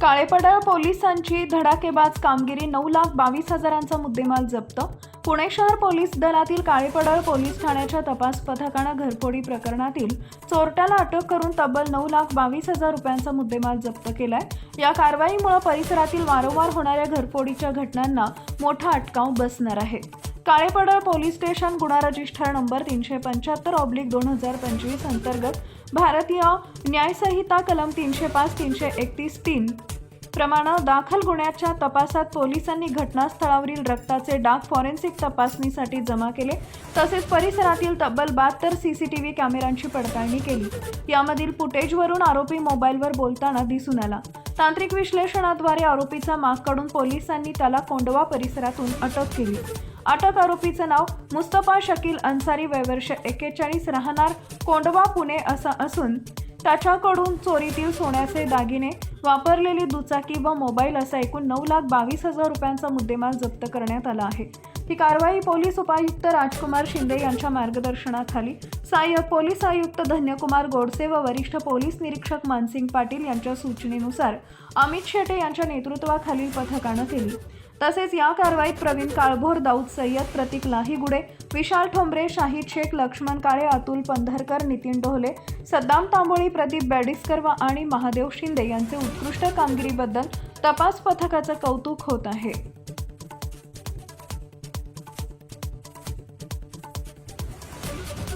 काळेपडळ पोलिसांची धडाकेबाज कामगिरी नऊ लाख बावीस हजारांचा मुद्देमाल जप्त. पुणे शहर पोलीस दलातील काळेपडळ पोलीस ठाण्याच्या तपास पथकानं घरफोडी प्रकरणातील चोरट्याला अटक करून तब्बल नऊ लाख बावीस हजार रुपयांचा मुद्देमाल जप्त केलाय. या कारवाईमुळे परिसरातील वारंवार होणाऱ्या घरफोडीच्या घटनांना मोठा अटकाव बसणार आहे. काळेपडळ पोलीस स्टेशन गुन्हा रजिस्टर नंबर तीनशे पंच्याहत्तर ऑब्लिक दोन हजार पंचवीस अंतर्गत भारतीय न्यायसंहिता कलम तीनशे पाच तीनशे एकतीस तीन प्रमाणे दाखल गुन्ह्याच्या तपासात पोलिसांनी घटनास्थळावरील रक्ताचे डाग फॉरेन्सिक तपासणीसाठी जमा केले. तसेच परिसरातील तब्बल बहात्तर सीसीटीव्ही कॅमेऱ्यांची पडताळणी केली. यामधील फुटेजवरून आरोपी मोबाईलवर बोलताना दिसून आला. तांत्रिक विश्लेषणाद्वारे आरोपीचा माग काढून पोलिसांनी त्याला कोंडवा परिसरातून अटक केली. अटक आरोपीचं नाव मुस्तफा शकील अन्सारी वयवर्ष एक्केचाळीस राहणार कोंडवा पुणे असं असून त्याच्याकडून चोरीतील सोन्याचे दागिने वापरलेली दुचाकी व मोबाईल असा एकूण नऊ लाख बावीस हजार रुपयांचा मुद्देमाल जप्त करण्यात आला आहे. ही कारवाई पोलीस उपायुक्त राजकुमार शिंदे यांच्या मार्गदर्शनाखाली सहाय्यक पोलीस आयुक्त धन्यकुमार गोडसे व वरिष्ठ पोलीस निरीक्षक मानसिंग पाटील यांच्या सूचनेनुसार अमित शेटे यांच्या नेतृत्वाखालील पथकानं केली. तसेच या कारवाईत प्रवीण काळभोर दाऊद सय्यद प्रतीक लाहीगुडे विशाल ठोंबरे शाहीद शेख लक्ष्मण काळे अतुल पंधरकर नितीन डोहले सद्दाम तांबोळी प्रदीप बॅडिसकर व आणि महादेव शिंदे यांचे उत्कृष्ट कामगिरीबद्दल तपास पथकाचं कौतुक होत आहे.